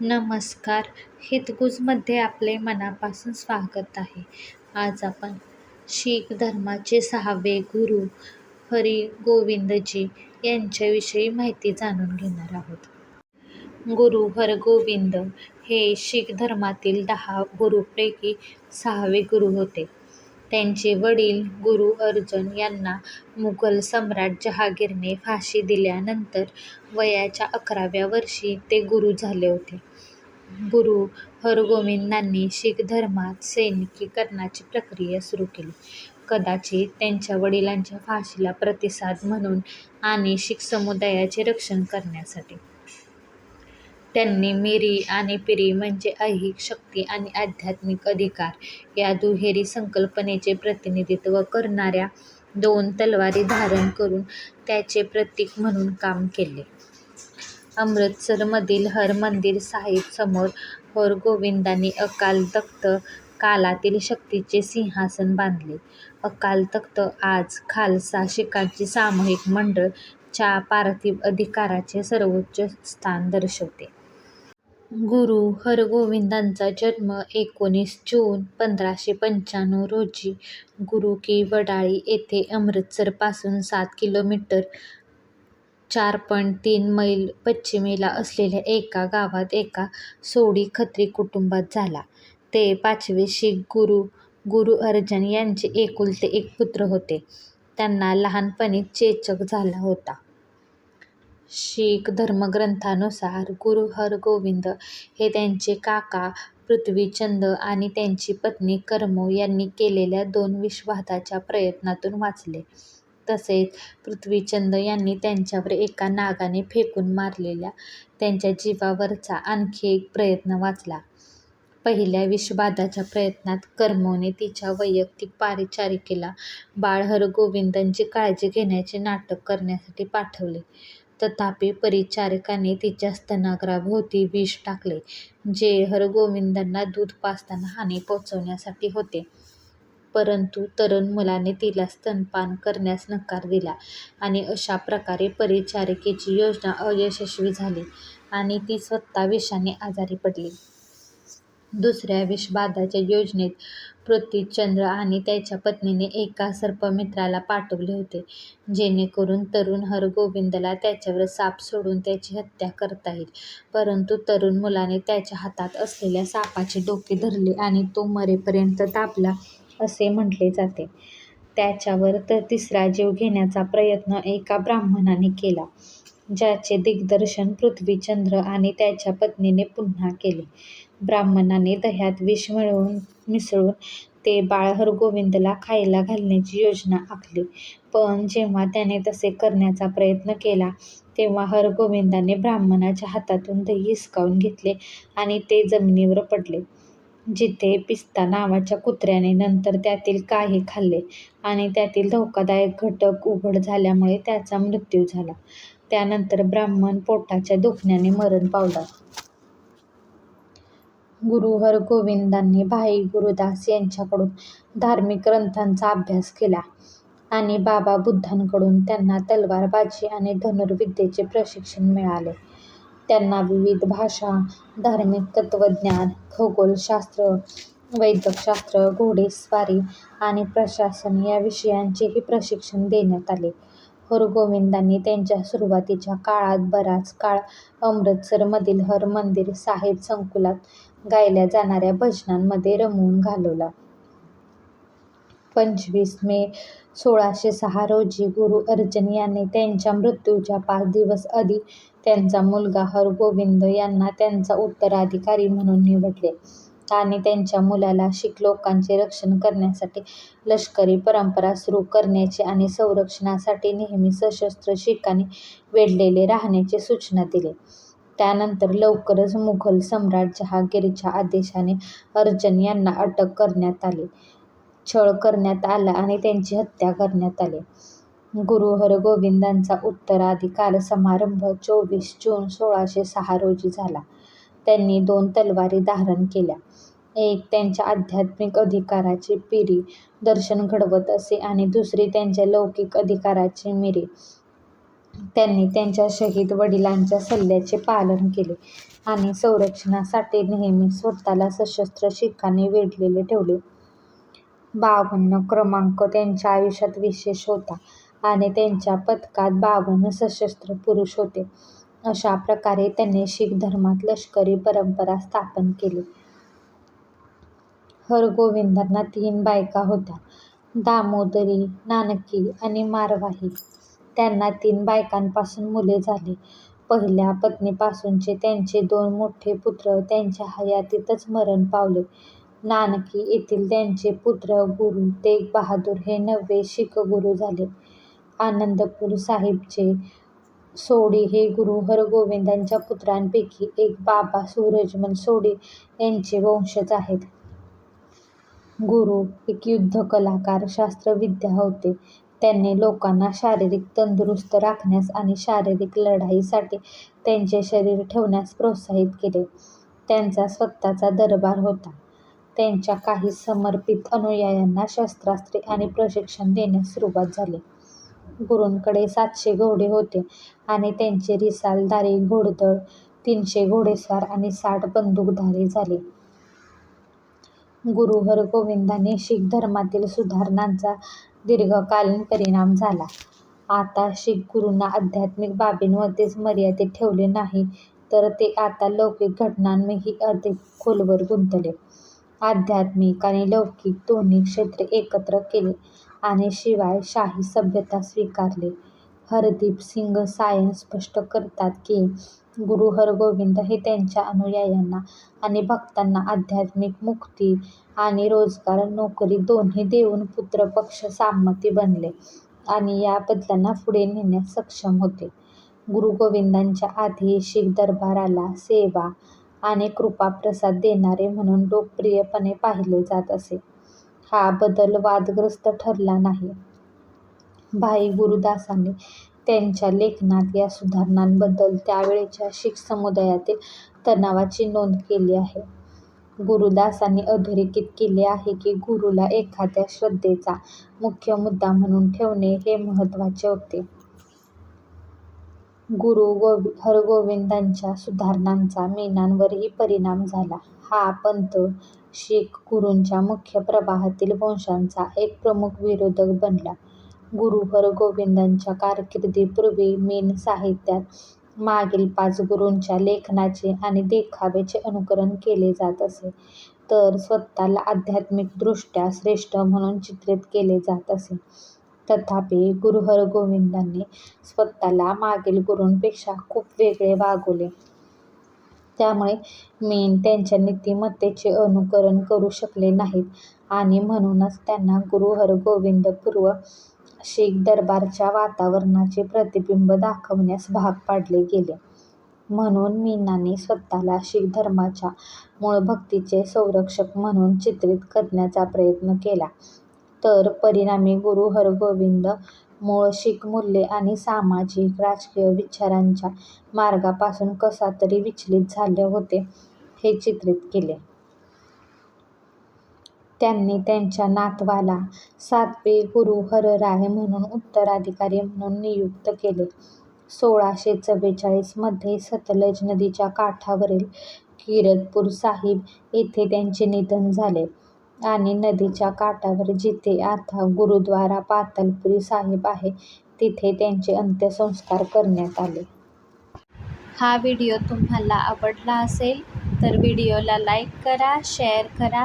नमस्कार. हितगुजमध्ये आपले मनापासून स्वागत आहे. आज आपण शीख धर्माचे सहावे गुरु हरिगोविंदजी यांच्याविषयी माहिती जाणून घेणार आहोत. गुरु हरगोविंद हे शीख धर्मातील दहा गुरुपैकी सहावे गुरु होते. त्यांचे वडील गुरु अर्जन यांना मुघल सम्राट जहांगीरने फाशी दिल्यानंतर वयाच्या अकराव्या वर्षी ते गुरु झाले होते. गुरु हरगोविंदांनी शीख धर्मात सैनिकीकरणाची प्रक्रिया सुरू केली. कदाचित त्यांच्या वडिलांच्या फाशीला प्रतिसाद म्हणून आणि शीख समुदायाचे रक्षण करण्यासाठी. त्यांनी मिरी आणि पिरी म्हणजे ऐहिक शक्ती आणि आध्यात्मिक अधिकार या दुहेरी संकल्पनेचे प्रतिनिधित्व करणाऱ्या दोन तलवारी धारण करून त्याचे प्रतीक म्हणून काम केले अमृतसरमधील हर मंदिर साहिब समोर हरगोविंदांनी अकाल तख्त कालातील शक्तीचे सिंहासन बांधले अकाल तख्त आज खालसा शिखांची सामूहिक मंडळ च्या पार्थिव अधिकाराचे सर्वोच्च स्थान दर्शवते. गुरु हरगोविंदांचा जन्म एकोणीस जून पंधराशे पंच्याण्णव रोजी गुरु की वडाळी येथे अमृतसरपासून सात किलोमीटर चार पॉईंट तीन मैल पश्चिमेला असलेल्या एका गावात एका सोडी खत्री कुटुंबात झाला. ते पाचवे शीख गुरु गुरु अर्जन यांचे एकुलते एक पुत्र होते. त्यांना लहानपणीच चेचक झाला होता. शीख धर्मग्रंथानुसार गुरु हरगोविंद हे त्यांचे काका पृथ्वीचंद आणि त्यांची पत्नी करमू यांनी केलेल्या दोन विषबाधाच्या प्रयत्नातून वाचले. तसेच पृथ्वीचंद यांनी त्यांच्यावर एका नागाने फेकून मारलेल्या त्यांच्या जीवावरचा आणखी एक प्रयत्न वाचला. पहिल्या विषबाधाच्या प्रयत्नात करमूने तिच्या वैयक्तिक परिचारिकेला बाळ हरगोविंदांची काळजी घेण्याचे नाटक करण्यासाठी पाठवले. तथापि परिचारिकाने तिच्या स्तनाग्राभोवती विष टाकले, जे हरगोविंदांना दूध पाजताना हानी पोहोचवण्यासाठी होते. परंतु तरुण मुलाने तिला स्तनपान करण्यास नकार दिला आणि अशा प्रकारे परिचारिकेची योजना अयशस्वी झाली आणि ती स्वतः विषाने आजारी पडली. दुसऱ्या विषबाधाच्या योजनेत पृथ्वीचंद्र आणि त्याच्या पत्नीने एका सर्पमित्राला पाठवले होते, जेणेकरून तरुण हरगोविंदला त्याच्यावर साप सोडून त्याची हत्या करता येईल. परंतु तरुण मुलाने त्याच्या हातात असलेल्या सापाचे डोके धरले आणि तो मरेपर्यंत तापला असे म्हटले जाते. त्याच्यावर तर तिसरा जीव घेण्याचा प्रयत्न एका ब्राह्मणाने केला, ज्याचे दिग्दर्शन पृथ्वीचंद्र आणि त्याच्या पत्नीने पुन्हा केले. ब्राह्मणाने दह्यात विष मिळवून मिसळून ते बाळ हरगोविंदला खायला घालण्याची योजना आखली. पण जेव्हा त्याने तसे करण्याचा प्रयत्न केला तेव्हा हरगोविंदाने ब्राह्मणाच्या हातातून दही हिसकावून घेतले आणि ते जमिनीवर पडले, जिथे पिस्ता नावाच्या कुत्र्याने नंतर त्यातील काही खाल्ले आणि त्यातील धोकादायक घटक उघड झाल्यामुळे त्याचा मृत्यू झाला. त्यानंतर ब्राह्मण पोटाच्या दुखण्याने मरण पावला. गुरु हरगोविंदांनी भाई गुरुदास यांच्याकडून धार्मिक ग्रंथांचा अभ्यास केला आणि बाबा बुद्धांकडून त्यांना तलवारबाजी आणि धनुर्विद्येचे प्रशिक्षण मिळाले. त्यांना विविध भाषा, धार्मिक तत्त्वज्ञान, खगोलशास्त्र, वैद्यकशास्त्र, घोडेस्वारी आणि प्रशासन या विषयांचेही प्रशिक्षण देण्यात आले. हरगोविंदांनी त्यांच्या सुरुवातीच्या काळात बराच काळ अमृतसरमधील हर मंदिर साहिब संकुलात गायल्या जाणाऱ्या भजनांमध्ये रमवून घालवला. पंचवीस मे सोळाशे सहा रोजी गुरु अर्जन यांनी त्यांच्या मृत्यूच्या पाच दिवस आधी त्यांचा मुलगा हरगोविंद यांना त्यांचा उत्तराधिकारी म्हणून निवडले आणि त्यांच्या मुलाला शीख लोकांचे रक्षण करण्यासाठी लष्करी परंपरा सुरू करण्याची आणि संरक्षणासाठी नेहमी सशस्त्र शिखांनी वेढलेले राहण्याची सूचना दिली. त्यानंतर लवकरच मुघल सम्राट जहांगीरच्या आदेशाने अर्जन यांना अटक करण्यात आली, छळ करण्यात आला आणि त्यांची हत्या करण्यात आली. गुरु हरगोविंदांचा उत्तराधिकार समारंभ चोवीस जून सोळाशे सहा रोजी झाला. त्यांनी दोन तलवारी धारण केल्या, एक त्यांच्या आध्यात्मिक अधिकाराची पिरी दर्शन घडवत असे आणि दुसरी त्यांच्या लौकिक अधिकाराची मिरी. त्यांनी त्यांच्या शहीद वडिलांच्या सल्ल्याचे पालन केले आणि संरक्षणासाठी नेहमी स्वतःला सशस्त्र शिखांनी वेढलेले ठेवले. बावन्न क्रमांक त्यांच्या आयुष्यात विशेष होता आणि त्यांच्या पथकात बावन्न सशस्त्र पुरुष होते. अशा प्रकारे त्यांनी शीख धर्मात लष्करी परंपरा स्थापन केली. हरगोविंदांना तीन बायका होत्या दामोदरी, नानकी आणि मारवाही. त्यांना तीन बायकांपासून मुले झाली. पहिल्या पत्नीपासूनचे त्यांचे दोन मोठे पुत्र त्यांच्या हयातीतच मरण पावले. नानकी येथील त्यांचे पुत्र गुरु तेग बहादूर हे नववे शीख गुरु झाले. आनंदपूर साहिबचे सोढी हे गुरु हरगोविंदांच्या पुत्रांपैकी एक बाबा सूरजमल सोडी यांचे वंशज आहेत. गुरु एक युद्धकलाकार शास्त्रविद्या होते. त्यांनी लोकांना शारीरिक तंदुरुस्त राखण्यास आणि शारीरिक लढाईसाठी त्यांचे शरीर ठेवण्यास प्रोत्साहित केले. त्यांचा स्वतःचा दरबार होता. त्यांच्या काही समर्पित अनुयायांना शस्त्रास्त्रे आणि प्रशिक्षण देण्यास सुरुवात झाली. गुरूंकडे सातशे घोडे होते आणि त्यांचे रिसालदारी घोडदळ तीनशे घोडेस्वार आणि साठ बंदूकधारी झाले. गुरु हरगोविंदांनी शीख धर्मातील सुधारणांचा दीर्घकालीन परिणाम झाला. आता शीख गुरूंना आध्यात्मिक बाबींमध्येच मर्यादित ठेवले नाही तर ते आता लौकिक घटनांतही अधिक खोलवर गुंतले. आध्यात्मिक आणि लौकिक दोन्ही क्षेत्रे एकत्र केली आणि शिवाय शाही सभ्यता स्वीकारली. हरदीप सिंग सायन स्पष्ट करतात की गुरु हरगोविंद हे त्यांच्या अनुयायांना आणि भक्तांना आध्यात्मिक मुक्ती आणि रोजगार नोकरी दोन्ही देऊन पुत्रपक्ष सामंती बनले आणि या बदलांना पुढे नेण्यास सक्षम होते. गुरु गोविंदांच्या आधी शीख दरबाराला सेवा आणि कृपाप्रसाद देणारे म्हणून लोकप्रियपणे पाहिले जात असे. हा बदल वादग्रस्त ठरला नाही. भाई गुरुदासांनी त्यांच्या लेखनात या सुधारणांबद्दल त्यावेळच्या शीख समुदायातील तणावाची नोंद केली आहे. गुरुदासांनी अधोरेखित केले आहे की गुरूला एखाद्या श्रद्धेचा मुख्य मुद्दा म्हणून ठेवणे हे महत्त्वाचे होते. गुरु हरगोविंदांच्या सुधारणांचा मीनांवरही परिणाम झाला. हा पंथ शीख गुरूंच्या मुख्य प्रवाहातील वंशांचा एक प्रमुख विरोधक बनला. गुरु हरगोविंदांच्या कारकिर्दीपूर्वी मीन साहित्यात मागील पाच गुरूंच्या लेखनाचे आणि देखाव्याचे अनुकरण केले जात असे तर स्वतःला आध्यात्मिकदृष्ट्या श्रेष्ठ म्हणून चित्रित केले जात असे. तथापि गुरु हरगोविंदांनी स्वतःला मागील गुरूंपेक्षा खूप वेगळे वागवले. त्यामुळे मीन त्यांच्या नीतिमत्तेचे अनुकरण करू शकले नाहीत आणि म्हणूनच त्यांना गुरु हरगोविंद पूर्व शीख दरबारच्या वातावरणाचे प्रतिबिंब दाखवण्यास भाग पाडले गेले. म्हणून मीनाने स्वतःला शीख धर्माच्या मूळ भक्तीचे संरक्षक म्हणून चित्रित करण्याचा प्रयत्न केला तर परिणामी गुरु हरगोविंद मूळ शीख मूल्ये आणि सामाजिक राजकीय विचारांच्या मार्गापासून कसा तरी विचलित झाले होते हे चित्रित केले. त्यांनी त्यांच्या नातवाला सातवे गुरु हरराय म्हणून उत्तराधिकारी म्हणून नियुक्त केले. सोळाशे चव्वेचाळीसमध्ये सतलज नदीच्या काठावरील किरतपूर साहिब येथे त्यांचे निधन झाले आणि नदीच्या काठावर जिथे आता गुरुद्वारा पातालपुरी साहिब आहे तिथे त्यांचे अंत्यसंस्कार करण्यात आले. हा व्हिडिओ तुम्हाला आवडला असेल तर व्हिडिओला लाईक करा, शेअर करा